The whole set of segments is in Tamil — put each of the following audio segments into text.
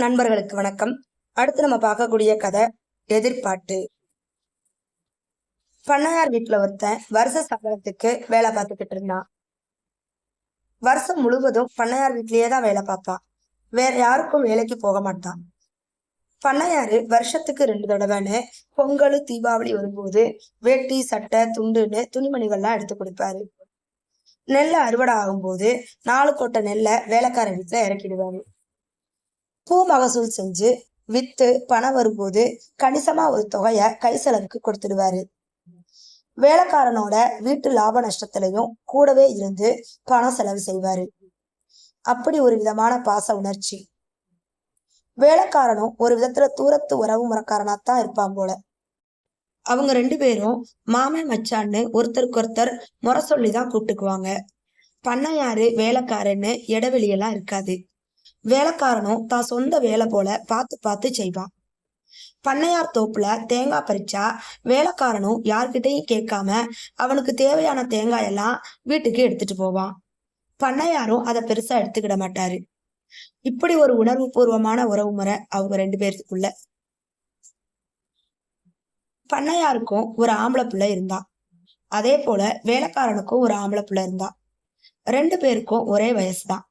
நண்பர்களுக்கு வணக்கம். அடுத்து நம்ம பார்க்கக்கூடிய கதை எதிர்பாட்டு. பண்ணையார் வீட்டுல ஒருத்தன் வருஷ சம்பளத்துக்கு வேலை பார்த்துக்கிட்டு இருந்தான். வருஷம் முழுவதும் பண்ணையார் வீட்லயே தான் வேலை பார்ப்பான். வேற யாருக்கும் வேலைக்கு போக மாட்டான். பண்ணையாரு வருஷத்துக்கு ரெண்டு தடவைன்னு பொங்கல் தீபாவளி வரும்போது வேட்டி சட்டை துண்டுன்னு துணிமணிகள்லாம் எடுத்து கொடுப்பாரு. நெல்லை அறுவடை ஆகும்போது நாலு கொட்டை நெல்லை வேலைக்கார வீட்டுல இறக்கிடுவாரு. பூ மகசூல் செஞ்சு வித்து பணம் வரும்போது கணிசமா ஒரு தொகையை கை செலவுக்கு கொடுத்துடுவாரு. வேலைக்காரனோட வீட்டு லாப நஷ்டத்திலையும் கூடவே இருந்து பணம் செலவு செய்வாரு. அப்படி ஒரு விதமான பாச உணர்ச்சி. வேலைக்காரனும் ஒரு விதத்துல தூரத்து உறவு முறக்காரனாத்தான் இருப்பான் போல. அவங்க ரெண்டு பேரும் மாமன் மச்சான்னு ஒருத்தருக்கு ஒருத்தர் முறை சொல்லிதான் கூப்பிட்டுக்குவாங்க. பண்ணையாரு வேலைக்காரன்னு இடைவெளியெல்லாம் இருக்காது. வேலைக்காரனும் தான் சொந்த வேலை போல பார்த்து பார்த்து செய்வான். பண்ணையார் தோப்புல தேங்காய் பறிச்சா வேலைக்காரனும் யார்கிட்டையும் கேட்காம அவனுக்கு தேவையான தேங்காய் எல்லாம் வீட்டுக்கு எடுத்துட்டு போவான். பண்ணையாரும் அதை பெருசா எடுத்துக்கிட மாட்டாரு. இப்படி ஒரு உணர்வு பூர்வமான உறவு முறை அவங்க ரெண்டு பேருக்குள்ள. பண்ணையாருக்கும் ஒரு ஆம்பளை பிள்ளை இருந்தான். அதே போல வேலைக்காரனுக்கும் ஒரு ஆம்பளை பிள்ளை இருந்தான். ரெண்டு பேருக்கும் ஒரே வயசுதான்.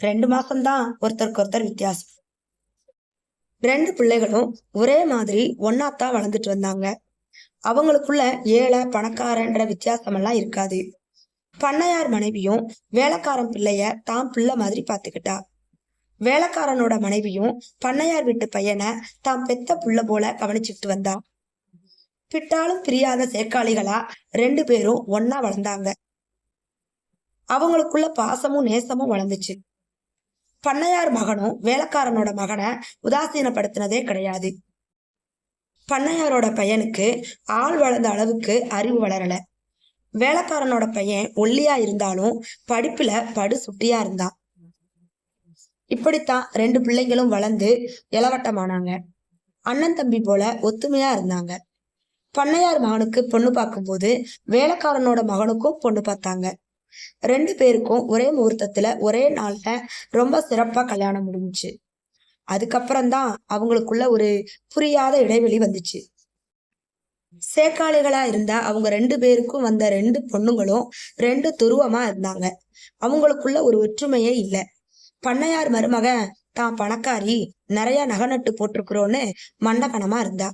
ரெண்டு மாசம்தான் ஒருத்தருக்கு ஒருத்தர் வித்தியாசம். ரெண்டு பிள்ளைகளும் ஒரே மாதிரி ஒன்னாத்தான் வளர்ந்துட்டு வந்தாங்க. அவங்களுக்குள்ள ஏழை பணக்காரன்ற வித்தியாசம் எல்லாம் இருக்காது. பண்ணையார் மனைவியும் வேலைக்காரன் பிள்ளைய தான் பிள்ளை மாதிரி பாத்துக்கிட்டா வேலைக்காரனோட மனைவியும் பண்ணையார் வீட்டு பையனை தான் பெத்த புள்ள போல கவனிச்சுட்டு வந்தா. பிட்டாலும் பிரியாத சேர்க்காளிகளா ரெண்டு பேரும் ஒன்னா வளர்ந்தாங்க. அவங்களுக்குள்ள பாசமும் நேசமும் வளர்ந்துச்சு. பண்ணையார் மகனும் வேலைக்காரனோட மகனை உதாசீனப்படுத்தினதே கிடையாது. பண்ணையாரோட பையனுக்கு ஆள் வளர்ந்த அளவுக்கு அறிவு வளரல. வேலைக்காரனோட பையன் ஒல்லியா இருந்தாலும் படிப்புல படு சுட்டியா இருந்தான் இப்படித்தான் ரெண்டு பிள்ளைங்களும் வளர்ந்து இளவட்டமானாங்க. அண்ணன் தம்பி போல ஒத்துமையா இருந்தாங்க. பண்ணையார் மகனுக்கு பொண்ணு பார்க்கும்போது வேலைக்காரனோட மகனுக்கும் பொண்ணு பார்த்தாங்க. ரெண்டு பேருக்கும் ஒரே முகூர்த்தத்துல ஒரே நாள்ல ரொம்ப சிறப்பா கல்யாணம் முடிஞ்சுச்சு. அதுக்கப்புறம்தான் அவங்களுக்குள்ள ஒரு புரியாத இடைவெளி வந்துச்சு. சேக்காளிகளா இருந்த அவங்க ரெண்டு பேருக்கும் வந்த ரெண்டு பொண்ணுங்களும் ரெண்டு துருவமா இருந்தாங்க. அவங்களுக்குள்ள ஒரு ஒற்றுமையே இல்லை. பண்ணையார் மருமகன் தான் பணக்காரி நிறைய நகை நட்டு போட்டிருக்கிறோன்னு மண்டகணமா இருந்தா.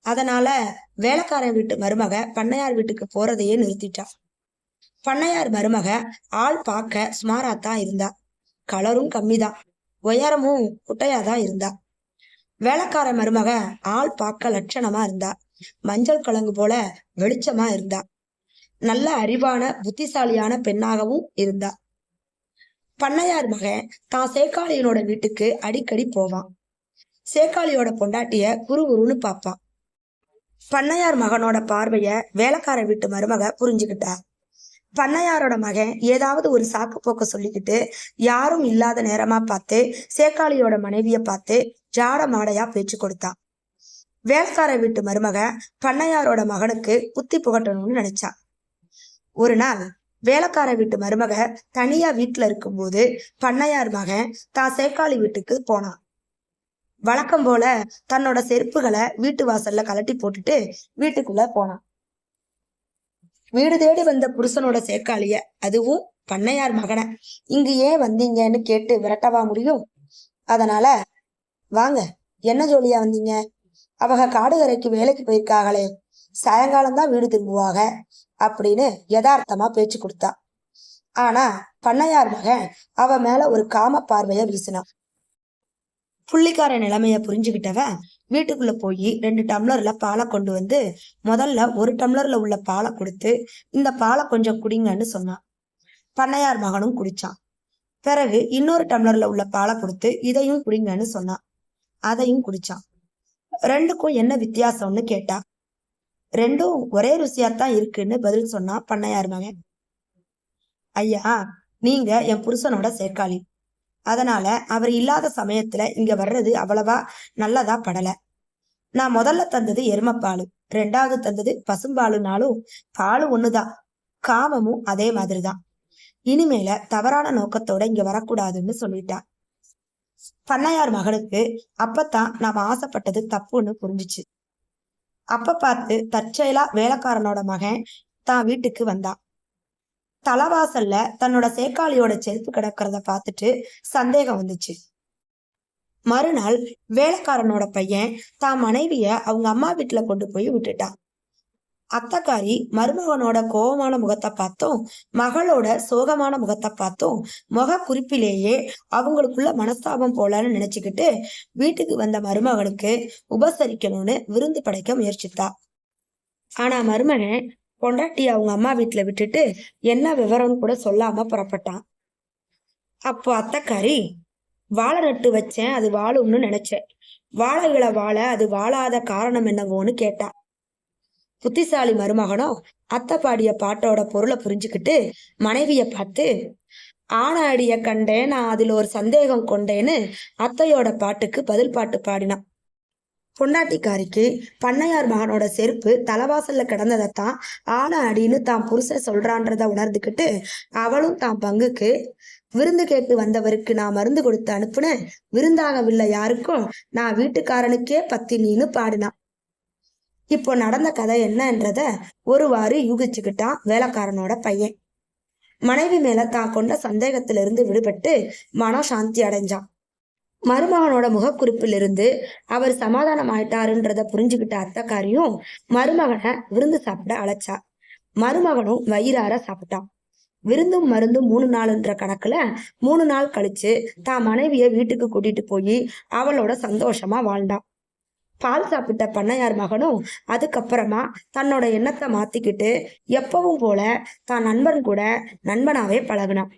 அதனால வேலைக்காரன் வீட்டு மருமக பண்ணையார் வீட்டுக்கு போறதையே நிறுத்திட்டான் பண்ணையார் மருமக ஆள் பார்க்க சுமாராத்தான் இருந்தா. கலரும் கம்மிதான். உயரமும் குட்டையாதான் இருந்தா. வேலைக்கார மருமக ஆள் பார்க்க லட்சணமா இருந்தா. மஞ்சள் கிழங்கு போல வெளிச்சமா இருந்தா. நல்ல அறிவான புத்திசாலியான பெண்ணாகவும் இருந்தா. பண்ணையார் மகன் தான் சேக்காளியனோட வீட்டுக்கு அடிக்கடி போவான். சேக்காளியோட பொண்டாட்டிய குருகுருன்னு பார்ப்பான். பண்ணையார் மகனோட பார்வைய வேலைக்கார வீட்டு மருமக புரிஞ்சுக்கிட்டா. பண்ணையாரோட மகன் ஏதாவது ஒரு சாக்கு போக்க சொல்லிக்கிட்டு யாரும் இல்லாத நேரமா பார்த்து சேக்காளியோட மனைவிய பார்த்து ஜாட மாடையா பேச்சு கொடுத்தான் வேலைக்கார வீட்டு மருமக பண்ணையாரோட மகனுக்கு புத்தி புகட்டணும்னு நினைச்சா. ஒரு நாள் வேலைக்கார வீட்டு மருமக தனியா வீட்டுல இருக்கும்போது பண்ணையார் மகன் தான் சேக்காளி வீட்டுக்கு போனான் வழக்கம் போல தன்னோட செருப்புகளை வீட்டு வாசல்ல கலட்டி போட்டுட்டு வீட்டுக்குள்ள போனான் வீடு தேடி வந்த புருஷனோட சேக்காளிய அதுவும் பண்ணையார் மகனை. இங்கு ஏன் வந்தீங்கன்னு கேட்டு விரட்டவா முடியும்? அதனால வாங்க என்ன ஜோலியா வந்தீங்க? அவங்க காடுகரைக்கு வேலைக்கு போயிருக்காங்களே சாயங்காலம் தான் வீடு திரும்புவாங்க அப்படின்னு யதார்த்தமா பேச்சு கொடுத்தா. ஆனா பண்ணையார் மகன் அவ மேல ஒரு காம பார்வைய வீசினான். புள்ளிக்கார நிலைமைய புரிஞ்சுக்கிட்டவன் வீட்டுக்குள்ள போய் ரெண்டு டம்ளர்ல பாலை கொண்டு வந்து முதல்ல ஒரு டம்ளர்ல உள்ள பாலை கொடுத்து இந்த பாலை கொஞ்சம் குடிங்கன்னு சொன்னான் பண்ணையார் மகனும் குடிச்சான். பிறகு இன்னொரு டம்ளர்ல உள்ள பாலை கொடுத்து இதையும் குடிங்கன்னு சொன்னான் அதையும் குடிச்சான். ரெண்டுக்கும் என்ன வித்தியாசம்னு கேட்டா ரெண்டும் ஒரே ருசியாத்தான் இருக்குன்னு பதில் சொன்னா பண்ணையார் மகன். ஐயா நீங்க என் புருஷனோட சேர்க்காளி. அதனால அவர் இல்லாத சமயத்துல இங்க வர்றது அவ்வளவா நல்லதா படல. நான் முதல்ல தந்தது எருமப்பாலு ரெண்டாவது தந்தது பசும்பாலுனாலும் பாலு ஒண்ணுதான் காமமும் அதே மாதிரிதான். இனிமேல தவறான நோக்கத்தோட இங்க வரக்கூடாதுன்னு சொல்லிட்டா. பண்ணையார் மகனுக்கு அப்பத்தான் நாம ஆசைப்பட்டது தப்புன்னு புரிஞ்சுச்சு. அப்ப பார்த்து தற்செயலா வேலைக்காரனோட மகன் தான் வீட்டுக்கு வந்தான். தலவாசல்ல தன்னோட சேக்காளியோட செருப்பு கிடக்கிறத பார்த்துட்டு சந்தேகம் வந்துச்சு. மறுநாள் வேலைக்காரனோட பையன் தான் மனைவிய அவங்க அம்மா வீட்டுல கொண்டு போய் விட்டுட்டான். அத்தக்காரி மருமகனோட கோபமான முகத்தை பார்த்தும் மகளோட சோகமான முகத்தை பார்த்தும் முக குறிப்பிலேயே அவங்களுக்குள்ள மனஸ்தாபம் போலன்னு நினைச்சுக்கிட்டு வீட்டுக்கு வந்த மருமகனுக்கு உபசரிக்கணும்னு விருந்து படைக்க முயற்சித்தா. ஆனா மருமகன் பொண்டாட்டி அவங்க அம்மா வீட்டில் விட்டுட்டு என்ன விவரம்னு கூட சொல்லாம புறப்பட்டான். அப்போ அத்தக்காரி வாழை நட்டு வச்சேன் அது வாழும்னு நினைச்சேன். வாழைகளை வாழ அது வாழாத காரணம் என்னவோன்னு கேட்டா. புத்திசாலி மருமகனோ அத்தை பாடிய பாட்டோட பொருளை புரிஞ்சுக்கிட்டு மனைவிய பார்த்து ஆனாடிய கண்டேன் நான் அதில் ஒரு சந்தேகம் கொண்டேன்னு அத்தையோட பாட்டுக்கு பதில் பாட்டு பாடினான். பொண்டாட்டிக்காரிக்கு பண்ணையார் மகனோட செருப்பு தலைவாசல்ல கிடந்ததைத்தான் ஆன அடின்னு தான் புருஷன் சொல்றான்றத உணர்ந்துக்கிட்டு அவளும் தான் பங்குக்கு விருந்து கேட்டு வந்தவருக்கு நான் மருந்து கொடுத்து அனுப்புனேன். விருந்தாகவில்லை யாருக்கும். நான் வீட்டுக்காரனுக்கே பத்தினின்னு பாடினான். இப்போ நடந்த கதை என்னன்றத ஒருவாறு யூகிச்சுக்கிட்டான் வேலைக்காரனோட பையன். மனைவி மேல தான் கொண்ட சந்தேகத்திலிருந்து விடுபட்டு மனம் சாந்தி அடைஞ்சான். மருமகனோட முகக்குறிப்பிலிருந்து அவர் சமாதானம் ஆயிட்டாருன்றத புரிஞ்சுக்கிட்ட அத்தக்காரியும் மருமகனை விருந்து சாப்பிட அழைச்சா. மருமகனும் வயிறார சாப்பிட்டான். விருந்தும் மருந்தும் மூணு நாளுன்ற கணக்குல மூணு நாள் கழிச்சு தான் மனைவிய வீட்டுக்கு கூட்டிட்டு போய் அவளோட சந்தோஷமா வாழ்ந்தான். பால் சாப்பிட்ட பண்ணையார் மகனும் அதுக்கப்புறமா தன்னோட எண்ணத்தை மாத்திக்கிட்டு எப்பவும் போல தான் நண்பன் கூட நண்பனாவே பழகுனான்.